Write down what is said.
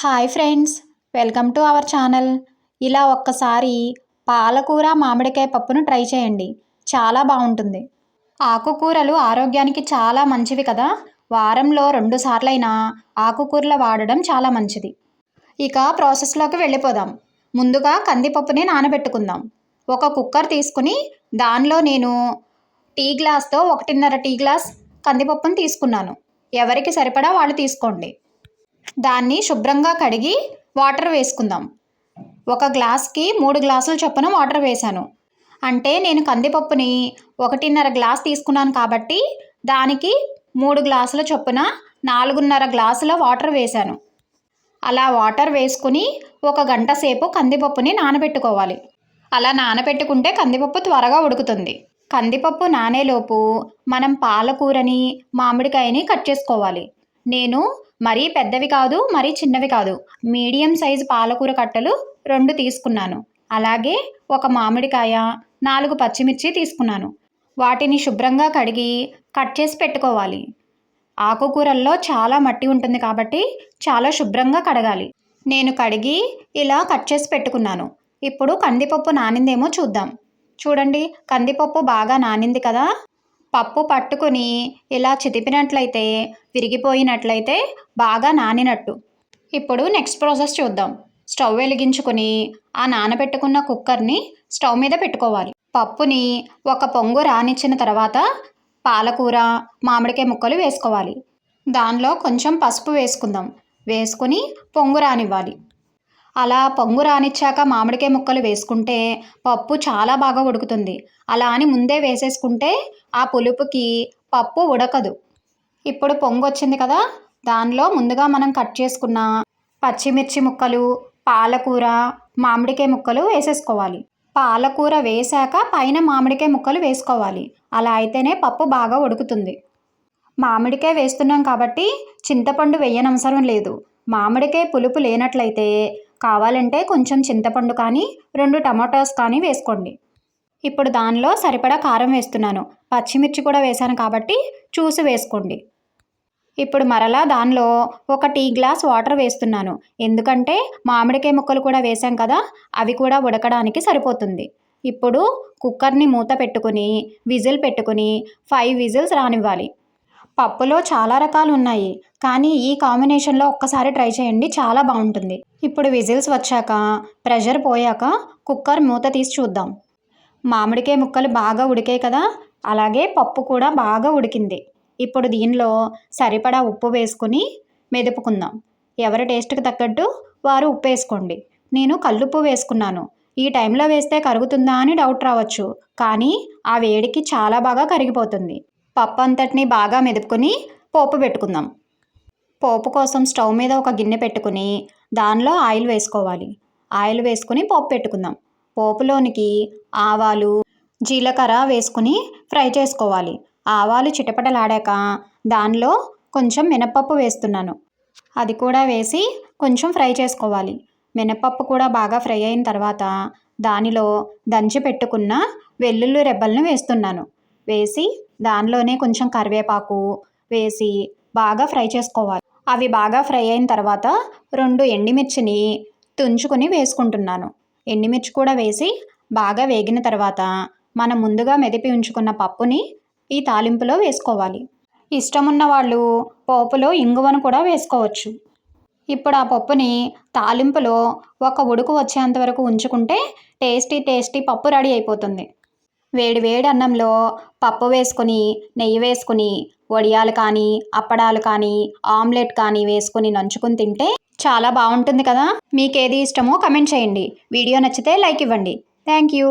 Hi friends welcome to our channel. ఇలా ఒక్కసారి పాలకూర మామిడికాయ పప్పును ట్రై చేయండి. చాలా బాగుంటుంది. ఆకుకూరలు ఆరోగ్యానికి చాలా మంచివి కదా. వారంలో రెండు సార్లైనా ఆకుకూరలు వాడడం చాలా మంచిది. ఇక ప్రాసెస్లోకి వెళ్ళిపోదాం. ముందుగా కందిపప్పుని నానబెట్టుకుందాం. ఒక కుక్కర్ తీసుకుని దానిలో నేను టీ గ్లాస్తో ఒకటిన్నర టీ గ్లాస్ కందిపప్పును తీసుకున్నాను. ఎవరికి సరిపడా వాళ్ళు తీసుకోండి. దాన్ని శుభ్రంగా కడిగి వాటర్ వేసుకుందాం. ఒక గ్లాస్కి మూడు గ్లాసుల చొప్పున వాటర్ వేశాను. అంటే నేను కందిపప్పుని ఒకటిన్నర గ్లాస్ తీసుకున్నాను కాబట్టి దానికి మూడు గ్లాసుల చొప్పున నాలుగున్నర గ్లాసుల వాటర్ వేశాను. అలా వాటర్ వేసుకుని ఒక గంట సేపు కందిపప్పుని నానబెట్టుకోవాలి. అలా నానబెట్టుకుంటే కందిపప్పు త్వరగా ఉడుకుతుంది. కందిపప్పు నానేలోపు మనం పాలకూరని మామిడికాయని కట్ చేసుకోవాలి. నేను మరీ పెద్దవి కాదు మరీ చిన్నవి కాదు. మీడియం సైజు పాలకూర కట్టలు రెండు తీసుకున్నాను. అలాగే ఒక మామిడికాయ నాలుగు పచ్చిమిర్చి తీసుకున్నాను. వాటిని శుభ్రంగా కడిగి కట్ చేసి పెట్టుకోవాలి. ఆకుకూరల్లో చాలా మట్టి ఉంటుంది కాబట్టి చాలా శుభ్రంగా కడగాలి. నేను కడిగి ఇలా కట్ చేసి పెట్టుకున్నాను. ఇప్పుడు కందిపప్పు నానిందేమో చూద్దాం. చూడండి కందిపప్పు బాగా నానింది కదా? పప్పు పట్టుకుని ఇలా చితిపినట్లయితే విరిగిపోయినట్లయితే బాగా నానినట్టు. ఇప్పుడు నెక్స్ట్ ప్రాసెస్ చూద్దాం. స్టవ్ వెలిగించుకొని ఆ నానబెట్టుకున్న కుక్కర్ని స్టవ్ మీద పెట్టుకోవాలి. పప్పుని ఒక పొంగు రానిచ్చిన తర్వాత పాలకూర మామిడికాయ ముక్కలు వేసుకోవాలి. దానిలో కొంచెం పసుపు వేసుకుందాం. వేసుకుని పొంగు రానివ్వాలి. అలా పొంగు రానిచ్చాక మామిడికాయ ముక్కలు వేసుకుంటే పప్పు చాలా బాగా ఉడుకుతుంది. అలా అని ముందే వేసేసుకుంటే ఆ పులుపుకి పప్పు ఉడకదు. ఇప్పుడు పొంగు వచ్చింది కదా దానిలో ముందుగా మనం కట్ చేసుకున్న పచ్చిమిర్చి ముక్కలు పాలకూర మామిడికాయ ముక్కలు వేసేసుకోవాలి. పాలకూర వేశాక పైన మామిడికాయ ముక్కలు వేసుకోవాలి. అలా అయితేనే పప్పు బాగా ఉడుకుతుంది. మామిడికాయ వేస్తున్నాం కాబట్టి చింతపండు వేయనవసరం లేదు. మామిడికాయ పులుపు లేనట్లయితే కావాలంటే కొంచెం చింతపండు కానీ రెండు టమాటోస్ కానీ వేసుకోండి. ఇప్పుడు దానిలో సరిపడా కారం వేస్తున్నాను. పచ్చిమిర్చి కూడా వేశాను కాబట్టి చూసి వేసుకోండి. ఇప్పుడు మరలా దానిలో ఒక టీ గ్లాస్ వాటర్ వేస్తున్నాను. ఎందుకంటే మామిడికాయ ముక్కలు కూడా వేసాం కదా అవి కూడా ఉడకడానికి సరిపోతుంది. ఇప్పుడు కుక్కర్ని మూత పెట్టుకుని విజిల్ పెట్టుకుని ఫైవ్ విజిల్స్ రానివ్వాలి. పప్పులో చాలా రకాలు ఉన్నాయి. కానీ ఈ కాంబినేషన్లో ఒక్కసారి ట్రై చేయండి చాలా బాగుంటుంది. ఇప్పుడు విజిల్స్ వచ్చాక ప్రెషర్ పోయాక కుక్కర్ మూత తీసి చూద్దాం. మామిడికాయ ముక్కలు బాగా ఉడికాయి కదా అలాగే పప్పు కూడా బాగా ఉడికింది. ఇప్పుడు దీనిలో సరిపడా ఉప్పు వేసుకుని మెదుపుకుందాం. ఎవరి టేస్ట్కి తగ్గట్టు వారు ఉప్పు వేసుకోండి. నేను కల్లుప్పు వేసుకున్నాను. ఈ టైంలో వేస్తే కరుగుతుందా అని డౌట్ రావచ్చు. కానీ ఆ వేడికి చాలా బాగా కరిగిపోతుంది. పప్పు అంతటిని బాగా మెదుపుకొని పోపు పెట్టుకుందాం. పోపు కోసం స్టవ్ మీద ఒక గిన్నె పెట్టుకుని దానిలో ఆయిల్ వేసుకోవాలి. ఆయిల్ వేసుకుని పోపు పెట్టుకుందాం. పోపులోనికి ఆవాలు జీలకర్ర వేసుకుని ఫ్రై చేసుకోవాలి. ఆవాలు చిటపటలాడాక దానిలో కొంచెం మినపప్పు వేస్తున్నాను. అది కూడా వేసి కొంచెం ఫ్రై చేసుకోవాలి. మినపప్పు కూడా బాగా ఫ్రై అయిన తర్వాత దానిలో దంచి పెట్టుకున్న వెల్లుల్లి రెబ్బలను వేస్తున్నాను. వేసి దానిలోనే కొంచెం కరివేపాకు వేసి బాగా ఫ్రై చేసుకోవాలి. అవి బాగా ఫ్రై అయిన తర్వాత రెండు ఎండిమిర్చిని తుంచుకొని వేసుకుంటున్నాను. ఎండిమిర్చి కూడా వేసి బాగా వేగిన తర్వాత మనం ముందుగా మెదిపి ఉంచుకున్న పప్పుని ఈ తాలింపులో వేసుకోవాలి. ఇష్టం ఉన్న వాళ్ళు పోపులో ఇంగువను కూడా వేసుకోవచ్చు. ఇప్పుడు ఆ పప్పుని తాలింపులో ఒక ఉడుకు వచ్చేంత వరకు ఉంచుకుంటే టేస్టీ టేస్టీ పప్పు రెడీ అయిపోతుంది. వేడి వేడి అన్నంలో పప్పు వేసుకొని నెయ్యి వేసుకుని వడియాలు కానీ అప్పడాలు కానీ ఆమ్లెట్ కానీ వేసుకుని నంచుకుని తింటే చాలా బాగుంటుంది కదా? మీకు ఏది ఇష్టమో కమెంట్ చేయండి. వీడియో నచ్చితే లైక్ ఇవ్వండి. Thank you.